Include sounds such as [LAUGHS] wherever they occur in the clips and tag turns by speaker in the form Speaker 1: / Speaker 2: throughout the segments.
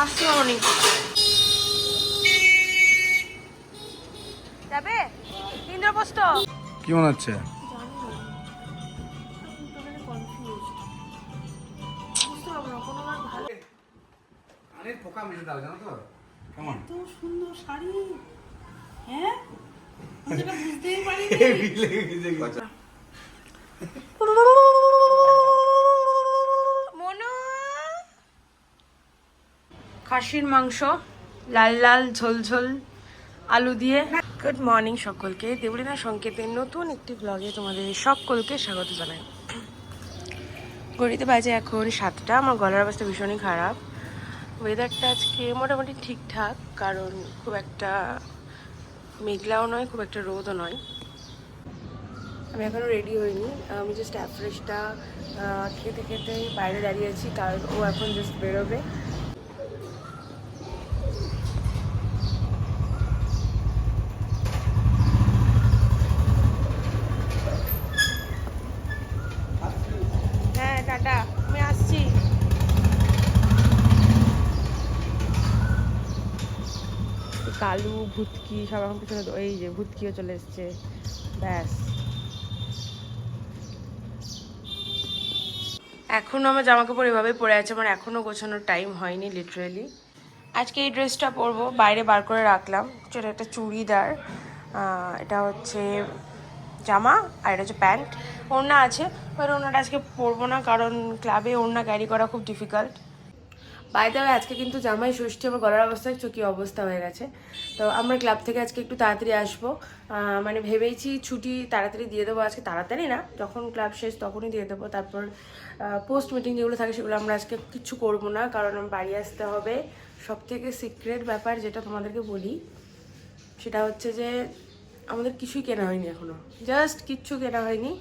Speaker 1: আসছি মামনি যাবে? ইন্দ্রপ্রস্থ?
Speaker 2: কি মনে হচ্ছে? কানের পোকা মেরে দাও জানো তো? কেমন?
Speaker 3: এত সুন্দর শাড়ি। হ্যাঁ? আমি বুঝতেই পারিনি
Speaker 1: মনু খাসির মাংস, লাল লাল, ঝোল ঝোল, আলু দিয়ে। গুড মর্নিং সকলকে। দেবলীনা সংকেতের নতুন একটি ব্লগে তোমাদের সকলকে স্বাগত জানাই। ঘড়িতে বাজে এখন সাতটা। আমার গলার অবস্থা ভীষণই খারাপ। ওয়েদারটা আজকে মোটামুটি ঠিকঠাক, কারণ খুব একটা মেঘলাও নয়, খুব একটা রোদও নয়। আমি এখনও রেডি হইনি। আমি জাস্ট অ্যাফ্রেশটা খেতে খেতে বাইরে দাঁড়িয়ে আছি, কারণ ও এখন জাস্ট বেরোবে হ্যাঁ টাটা আমি আসছি কালু ভুতকি, সব এখন পিছনে এই যে ভুতকিও চলে এসছে। ব্যাস। এখনও আমার জামা কাপড় এভাবে পরে আছে, আমার এখনও গোছানোর টাইম হয়নি লিটারেলি আজকে এই ড্রেসটা পরবো, বাইরে বার করে রাখলাম। সেটা একটা চুড়িদার এটা হচ্ছে জামা, আর এটা হচ্ছে প্যান্ট। ওড়না আছে বাট ওড়নাটা আজকে পরবো না, কারণ ক্লাবে ওড়না ক্যারি করা খুব ডিফিকাল্ট বাইরে আজকে কিন্তু জামাই ষষ্ঠী, আমার গলার অবস্থা চোখি অবস্থা হয়ে গেছে। তো আমরা ক্লাব থেকে আজকে একটু তাড়াতাড়ি আসব। মানে ভেবেইছি ছুটি তাড়াতাড়ি দিয়ে দেবো আজকে, তাড়াতাড়ি না। যখন ক্লাব শেষ তখনই দিয়ে দেবো। তারপর পোস্ট মিটিং যেগুলো থাকে সেগুলো আমরা আজকে কিচ্ছু করব না, কারণ বাড়ি আসতে হবে। সব থেকে সিক্রেট ব্যাপার যেটা তোমাদেরকে বলি, সেটা হচ্ছে যে আমাদের কিছুই কেনা হয়নি এখনও জাস্ট কিচ্ছু কেনা হয়নি।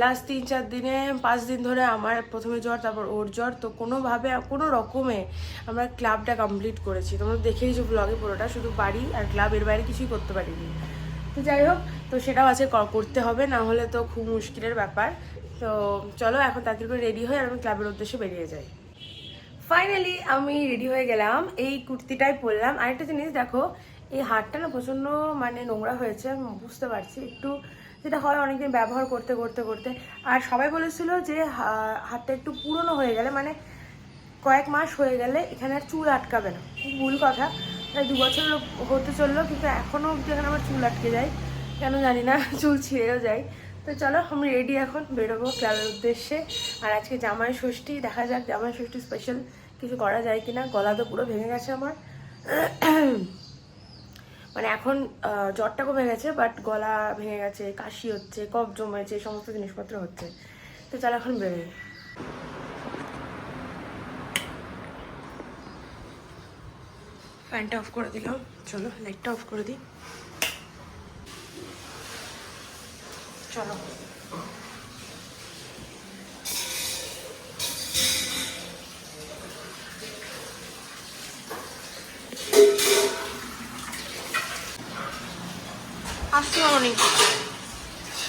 Speaker 1: লাস্ট তিন, চার দিনে, পাঁচ দিন ধরে আমার প্রথমে জ্বর, তারপর ওর জ্বর। তো কোনোভাবে, কোনো রকমে আমরা ক্লাবটা কমপ্লিট করেছি। তোমরা দেখেইছো ব্লগে পুরোটা। শুধু বাড়ি আর ক্লাব এর বাইরে কিছুই করতে পারিনি। তো যাই হোক, তো সেটাও আছে করতে হবে। না হলে তো খুব মুশকিলের ব্যাপার। তো চলো এখন তাড়াতাড়ি করে রেডি হয়ে আর আমি ক্লাবের উদ্দেশ্যে বেরিয়ে যাই। ফাইনালি আমি রেডি হয়ে গেলাম। এই কুর্তিটাই পরলাম। আরেকটা জিনিস দেখো, এই হারটা না প্রচণ্ড মানে নোংরা হয়েছে, বুঝতে পারছি। একটু যেটা হয় অনেকদিন ব্যবহার করতে করতে করতে। আর সবাই বলেছিল যে হাতটা একটু পুরনো হয়ে গেলে মানে কয়েক মাস হয়ে গেলে এখানে আর চুল আটকাবে না। ভুল কথা। প্রায় দু বছর হতে চলল, কিন্তু এখনও অব্দি এখানে আমার চুল আটকে যায়। কেন জানি না, [LAUGHS] চুল ছিঁড়েও যায়। তো চলো, আমি রেডি এখন, বেরোবো ক্লাবের উদ্দেশ্যে। আর আজকে জামাই ষষ্ঠী, দেখা যাক, জামাই ষষ্ঠী স্পেশাল কিছু করা যায় কিনা। গলা তো পুরো ভেঙে গেছে আমার। [CLEARS THROAT] মানে এখন জ্বরটা কমে গেছে বাট গলা ভেঙে গেছে, কাশি হচ্ছে, কফ জমেছে, সমস্ত জিনিসপত্র হচ্ছে। তো চলো এখন বেরোই। ফ্যানটা অফ করে দিলাম। চলো, লাইটটা অফ করে দিই। চলো।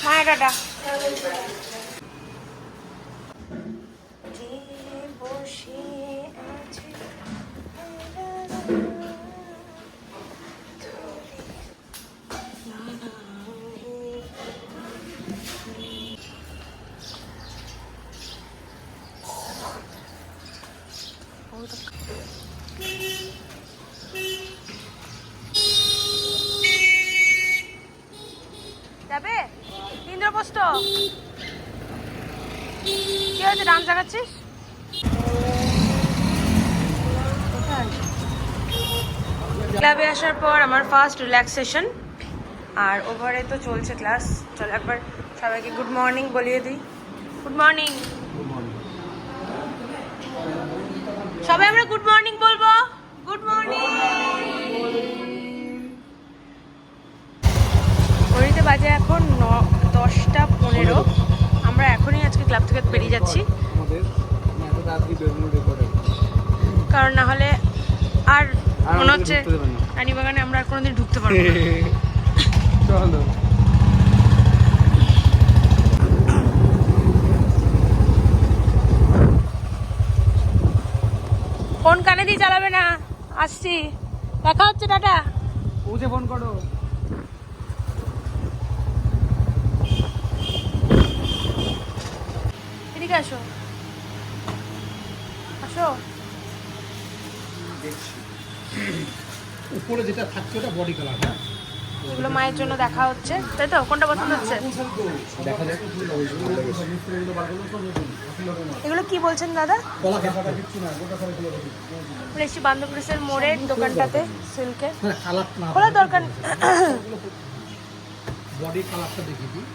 Speaker 1: হ্যাঁ দেখাচ্ছিস? ক্লাবে আসার পর আমার ফার্স্ট রিল্যাক্সেশন আর ওভারে তো চলছে ক্লাস চল একবার সবাইকে গুড মর্নিং বলিয়ে দিই। গুড মর্নিং সবাই আমরা গুড মর্নিং বলব। গুড মর্নিং ঘড়িতে বাজে এখন ন দশটা পনেরো। আমরা এখনই আজকে ক্লাব থেকে বেরিয়ে যাচ্ছি
Speaker 2: আমাদের এত তাড়াতাড়ি বেরোনো রেকর্ড
Speaker 1: কারণ না হলে আর মনে হচ্ছে
Speaker 2: ঢুকতে দেবে না।
Speaker 1: রানীবাগানে আমরা আর কোনোদিন ঢুকতে পারব [LAUGHS]
Speaker 2: চলো।
Speaker 1: ফোন কানে দিয়ে চালাবে না। আসছি। দেখা হচ্ছে টাটা।
Speaker 2: পৌঁছে ফোন করো।
Speaker 1: এদিকে আসো।
Speaker 2: দেখছি? উপরে যেটা থাকছে ওটা বডি কালার হ্যাঁ?
Speaker 1: এগুলো মায়ের জন্য দেখা হচ্ছে। তাই তো? কোনটা পছন্দ হচ্ছে? এগুলো কি বলছেন দাদা?
Speaker 2: কলা খাতা কিচ্ছু না গোটা সারা খুলে রাখি
Speaker 1: আমরা এসছি বান্ধবপুরের মোড়ের দোকানটাতে
Speaker 2: না।
Speaker 1: খোলা দরকার।
Speaker 2: বডি কালারটা দেখি দিই।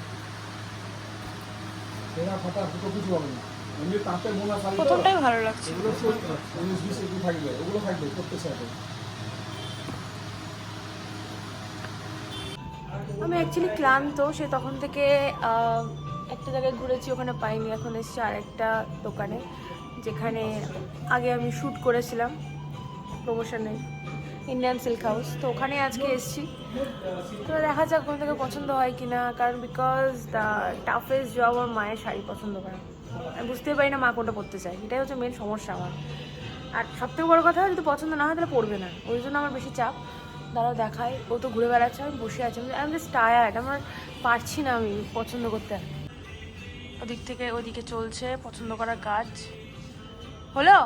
Speaker 2: সেরা ফাটা দুটো কিছু হবে না।
Speaker 1: প্রথমটাই ভালো লাগছে।
Speaker 2: থাকবে ওগুলো থাকবে
Speaker 1: আমি অ্যাকচুয়ালি ক্লান্ত সে তখন থেকে একটা জায়গায় ঘুরেছি ওখানে পাইনি এখন এসেছি আরেকটা দোকানে যেখানে আগে আমি শ্যুট করেছিলাম প্রমোশনে ইন্ডিয়ান সিল্ক হাউস তো ওখানে আজকে এসেছি। তো দেখা যাক ওখান থেকে পছন্দ হয় কি না কারণ বিকজ দ্য টাফেস্ট জব আমার মায়ের শাড়ি পছন্দ করা। আমি বুঝতেই পারি না মা কোনটা পড়তে চাই এটাই হচ্ছে মেন সমস্যা আমার। আর সবথেকে বড় কথা, যদি পছন্দ না হয় তাহলে পড়বে না। ওই জন্য আমার বেশি চাপ। দাঁড়াও দেখায় ও তো ঘুরে বেড়াচ্ছে, আমি বসে আছি। আমি জাস্ট টায়ার্ড আমার পারছি না আমি পছন্দ করতে। ওদিক থেকে ওদিকে চলছে, পছন্দ করার কাজ হলো?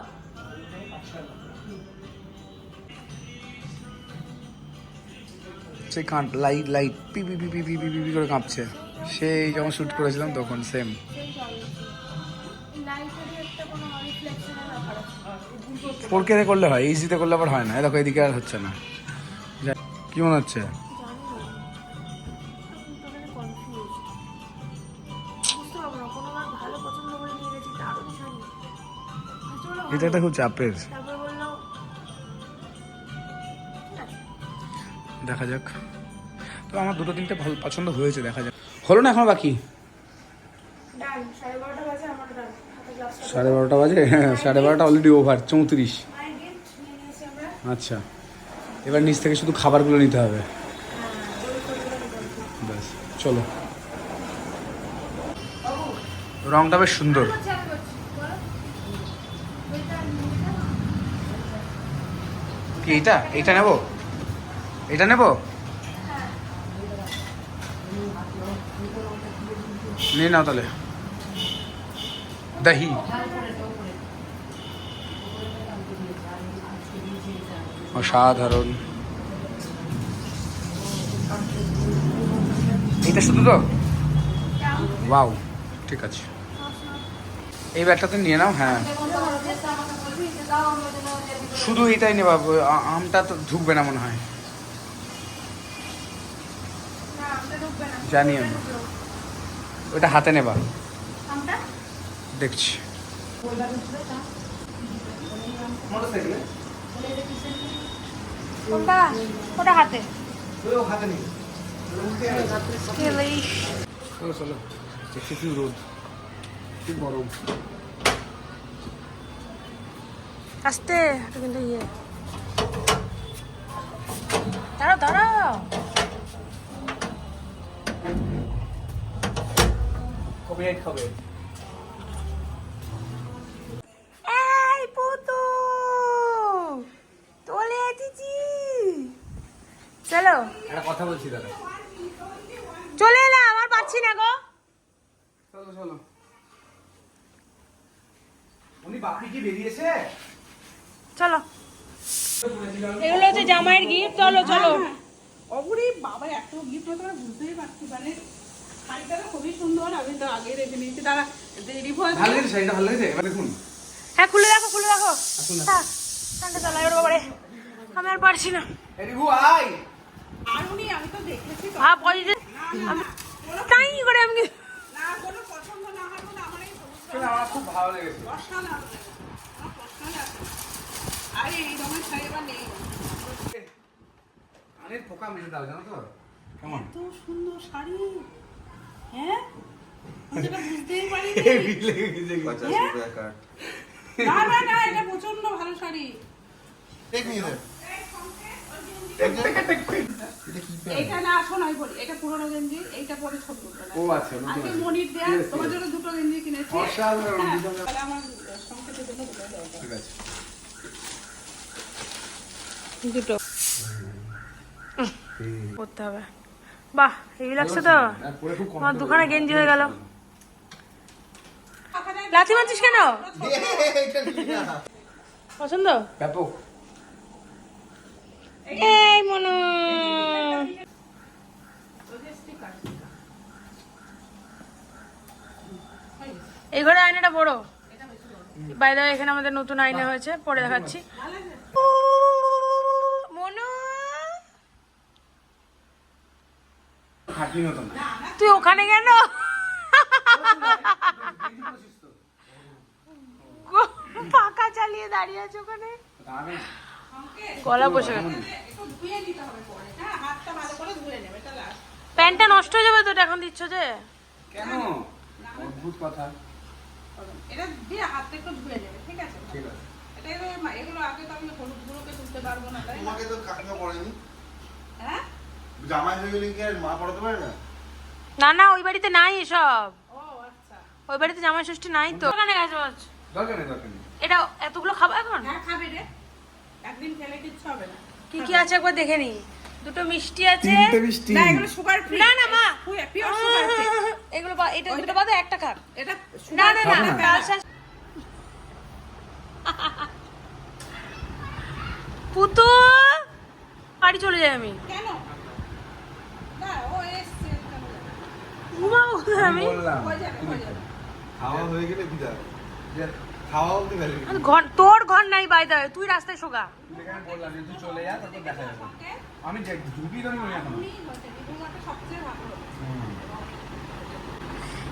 Speaker 4: সে কাঁপ লাইট লাইট পি পি পি পি পি পি করে কাঁপছে। সেই যখন শ্যুট করেছিলাম তখন সেম ফোর কে করলে হয় এইচডিতে করলে আবার হয় না। দেখো এদিকে আর হচ্ছে না। কি মনে হচ্ছে? এটা একটা খুব চাপের। দেখা যাক। তো আমার দুটো তিনটে ভালো পছন্দ হয়েছে দেখা যাক। হলো না এখন বাকি?
Speaker 1: সাড়ে বারোটা বাজে?
Speaker 4: বারোটা হ্যাঁ সাড়ে বারোটা অলরেডি ওভার চৌত্রিশ। আচ্ছা এবার নিচ থেকে শুধু খাবারগুলো নিতে হবে। ব্যাস, চলো। রংটা বেশ সুন্দর। কি, এইটা? এইটা নেব? এটা নেব? নিয়ে নাও তাহলে। দহি। অসাধারণ। এইটা শুধু তো? ওয়াও, ঠিক আছে। এই ব্যাগটাতে নিয়ে নাও হ্যাঁ। শুধু এইটাই নেবা, আমটা তো ঢুকবে না মনে হয়। জানি আমি। ওটা হাতে নেবা। দেখছি।
Speaker 1: ওটা হাতে।
Speaker 2: হাতে নেই।
Speaker 4: চলো চলো। দেখছি কি রোদ কি গরম।
Speaker 1: আস্তে কিন্তু ইয়ে। দাঁড়াও দাঁড়াও।
Speaker 2: কপিরাইট খাবে
Speaker 1: এই পুতু চলে এসেছি চলো
Speaker 2: একটা কথা বলছি দাদা।
Speaker 1: চলে এলাম আর পাচ্ছি না গো।
Speaker 2: চলো চলো। উনি বাপি কি বেরিয়েছে?
Speaker 1: চলো। এগুলো হচ্ছে জামাইয়ের গিফট চলো চলো।
Speaker 3: অবুরি বাবা এত গিফট তোমরা বুঝতেই পারছি মানে শাড়িটা খুবই সুন্দর আমি তো আগে রেখে নিয়েছি। তারা দেরি হয়ে
Speaker 2: ভালো লেগেছে শাড়িটা ভালো লেগেছে? এবার দেখুন।
Speaker 1: হ্যাঁ খুলে রাখো খুলে রাখো
Speaker 2: আসুন না
Speaker 1: থাক ঠান্ডা চালা এবার বাবারে। আমি আর পারছি না।
Speaker 2: এদিকু আয়।
Speaker 1: তাই করে আমি
Speaker 2: খুব ভালো লেগেছে।
Speaker 3: আরে এই রকম শাড়ি আবার নেই।
Speaker 2: আরে পোকা মেরে দাও জানো তো?
Speaker 3: এত সুন্দর শাড়ি। হ্যাঁ? হ্যাঁ? না না না এটা প্রচণ্ড ভালো শাড়ি। দেখ এইটা না আসো নয় বলি এটা পুরোনো গেঞ্জি এইটা পরে ছোট
Speaker 2: ও আচ্ছা
Speaker 3: মনির দেয়া. তোমার জন্য দুটো গেঞ্জি কিনেছি।
Speaker 2: অসাধারণ,
Speaker 3: হ্যাঁ,
Speaker 2: দুটো-
Speaker 3: তাহলে আমার সংকেতের জন্য
Speaker 2: ঠিক আছে।
Speaker 1: দুটো। করতে হবে। বাহ হেভি লাগছে তো? আমার দুখানা গেঞ্জি হয়ে গেল। লাথি মারছিস কেন? [LAUGHS] পছন্দ?
Speaker 4: ব্যাপক।
Speaker 1: এই মনু। এই ঘরে আয়নাটা বড়। বাইরে এখানে আমাদের নতুন আয়না হয়েছে, পরে দেখাচ্ছি। মনু। তুই ওখানে কেন? পাকা চালিয়ে দাঁড়িয়ে আছে ওখানে। গলা বসে
Speaker 3: হ্যাঁ।
Speaker 1: প্যান্টটা নষ্ট হয়ে যাবে তো এটা এখন দিচ্ছ যে?
Speaker 4: কেন? অদ্ভুত কথা।
Speaker 3: এটা দিয়ে হাতটা একটু ধুয়ে নেবে ঠিক আছে?
Speaker 4: ঠিক আছে।
Speaker 3: এটা এগুলো এগুলো আগে তো আমি হলুদ গুঁড়োকে তুলতে পারব না তাই না?
Speaker 5: তোমাকে তো কাকিমা পড়েনি
Speaker 3: হ্যাঁ?
Speaker 5: জামাই হয়ে গেলে কি আর মা পড়াতে পারে না?
Speaker 1: না না ওই বাড়িতে নাই এসব।
Speaker 3: ও আচ্ছা।
Speaker 1: ওই বাড়িতে জামাই ষষ্ঠী নাই তো। ওখানে গেছে বলছ।
Speaker 4: দরকার নেই দরকার নেই।
Speaker 1: এটা এতগুলো খাব এখন?
Speaker 3: হ্যাঁ খাবে রে। একদিন খেলে কিচ্ছু হবে না।
Speaker 1: কি কি আছে একবার দেখে নি দুটো মিষ্টি আছে।
Speaker 4: তিনটে মিষ্টি।
Speaker 3: না এগুলো সুগার ফ্রি
Speaker 1: না না মা।
Speaker 3: পিওর সুগার ফ্রি
Speaker 1: এগুলো বা- এটা দুটো বাদে একটা খাক।
Speaker 3: এটা
Speaker 1: না না না
Speaker 3: না।
Speaker 1: কাল পুতু বাড়ি চলে যাই আমি।
Speaker 3: কেন? না ও এসছে
Speaker 1: ঘুমাবো আমি
Speaker 5: খাওয়া হয়ে গেলে বিদায়।
Speaker 1: ঘর- তোর ঘর নাই বাইদা তুই রাস্তায় শোগা।
Speaker 4: যেখানে বললাম যে তুই চলে যা তারপর দেখা যাবে। আমি
Speaker 3: হচ্ছে হবে।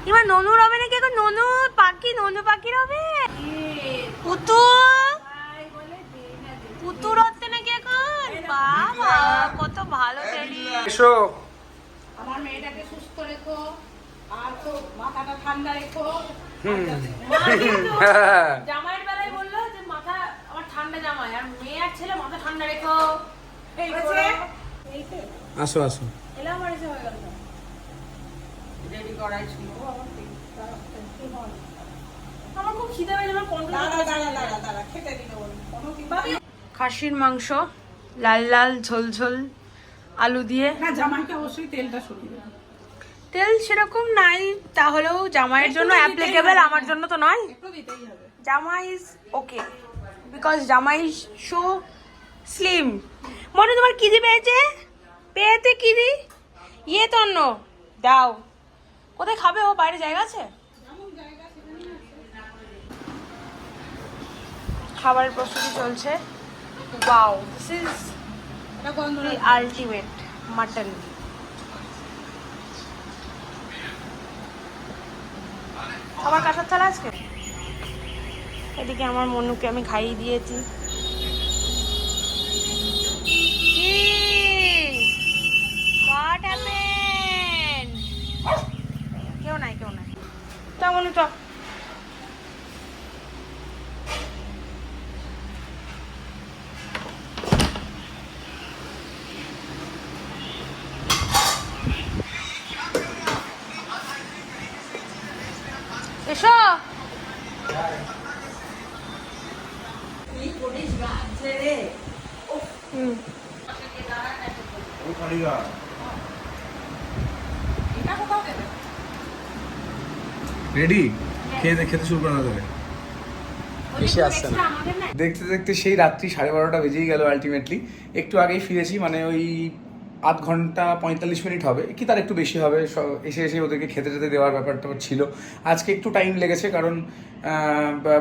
Speaker 1: এবার ননু রবে নাকি? এখন ননু পাখি ননু পাখি রবে? পুতু? পুতু রতে নাকি এখন? বাবা কত ভালো তেলি
Speaker 4: এসো।
Speaker 3: আমার মেয়েটাকে সুস্থ রেখো আর তো মাথাটা ঠান্ডা রেখো।
Speaker 1: জামাইয়ের বেলায় বলল যে মাথা আমার ঠান্ডা জামাই আর মেয়ে আর ছেলে মাথা ঠান্ডা রেখো
Speaker 4: আসো আসো
Speaker 1: এলাম আর এসে হয়ে গেল
Speaker 3: রেডি করাই ছিল আমার তেলটা একটু।
Speaker 1: আমার খুব খিদে পেয়েছে আমার কন্ট্রোল
Speaker 3: দাঁড়া দাঁড়া দাঁড়া দাঁড়া খেতে দিলে কোনো কিন্তু
Speaker 1: খাসির মাংস লাল লাল ঝোল ঝোল আলু দিয়ে
Speaker 3: না জামাইকে অবশ্যই তেলটা সরিয়ে দেবে
Speaker 1: তেল সেরকম নাই তাহলেও জামাইয়ের জন্য অ্যাপ্লিকেবল আমার জন্য তো নয়।
Speaker 3: একটু দিতেই হবে।
Speaker 1: জামা ইজ ওকে বিকজ জামা ইজ শো স্লিম মনে তোমার কি দি পেয়েছে পেয়েতে কি দি? ইয়ে তো অন্য। দাও। কোথায় খাবে ও? বাইরে জায়গা আছে? খাবারের প্রস্তুতি চলছে। Wow this is ultimate mutton খাবার কাটার থালা আজকে? এদিকে আমার মনুকে আমি খাইয়ে দিয়েছি। কেউ নাই কেউ নাই। তা মনু, চ এসো হুম
Speaker 3: এটা কোথাও দেবে
Speaker 4: রেডি খেয়ে খেতে শুরু করা যাবে বেশি আসছে না দেখতে দেখতে সেই রাত্রি সাড়ে বারোটা বেজেই গেল আলটিমেটলি একটু আগেই ফিরেছি মানে ওই আধ ঘণ্টা পঁয়তাল্লিশ মিনিট হবে। কি তার একটু বেশি হবে এসে এসে ওদেরকে খেতে টেতে দেওয়ার ব্যাপারটা ছিল। আজকে একটু টাইম লেগেছে কারণ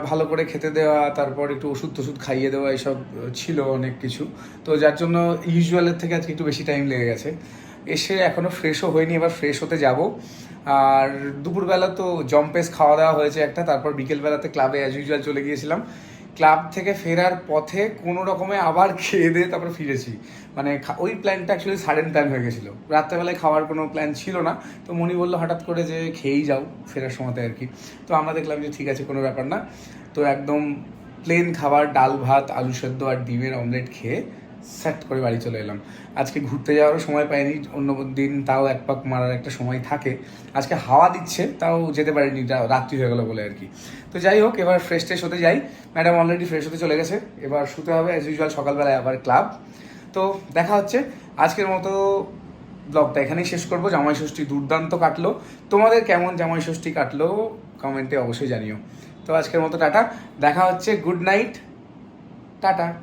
Speaker 4: ভালো করে খেতে দেওয়া তারপর একটু ওষুধ টষুধ খাইয়ে দেওয়া এসব ছিল অনেক কিছু। তো যার জন্য ইউজুয়ালের থেকে আজকে একটু বেশি টাইম লেগে গেছে। এসে এখনও ফ্রেশও হয়নি এবার ফ্রেশ হতে যাব। আর দুপুরবেলা তো জম্পেস খাওয়া দাওয়া হয়েছে একটা, তারপর বিকেলবেলাতে ক্লাবে অ্যাজ ইউজুয়াল চলে গিয়েছিলাম। ক্লাব থেকে ফেরার পথে কোনো রকমে আবার [LAUGHS] খেয়ে দিয়ে তারপর ফিরেছি। মানে ওই প্ল্যানটা অ্যাকচুয়ালি সাডেন প্ল্যান হয়ে গেছিল। রাত্রেবেলায় খাওয়ার কোনো প্ল্যান ছিল না। তো মনি বলল হঠাৎ করে যে খেয়েই যাও, ফেরার সময়তে আর কি। তো আমরা দেখলাম যে ঠিক আছে, কোনো ব্যাপার না। তো একদম প্লেন খাবার, ডাল ভাত, আলু সেদ্ধ আর ডিমের অমলেট খেয়ে সেট করে বাড়ি চলে এলাম। আজকে ঘুরতে যাওয়ারও সময় পাইনি, অন্য দিন তাও এক পাক মারার একটা সময় থাকে। আজকে হাওয়া দিচ্ছে, তাও যেতে পারিনি রাত্রি হয়ে গেলো বলে আর কি। তো যাই হোক, এবার ফ্রেশ ট্রেশ হতে যাই। ম্যাডাম অলরেডি ফ্রেশ হতে চলে গেছে। এবার শুতে হবে অ্যাজ ইউজুয়াল সকালবেলায় আবার ক্লাব। তো দেখা হচ্ছে। আজকের মতো ব্লগটা এখানেই শেষ করব। জামাই ষষ্ঠী দুর্দান্ত কাটলো। তোমাদের কেমন জামাই ষষ্ঠী কাটলো কমেন্টে অবশ্যই জানিও। তো আজকের মতো টাটা। দেখা হচ্ছে গুড নাইট টাটা।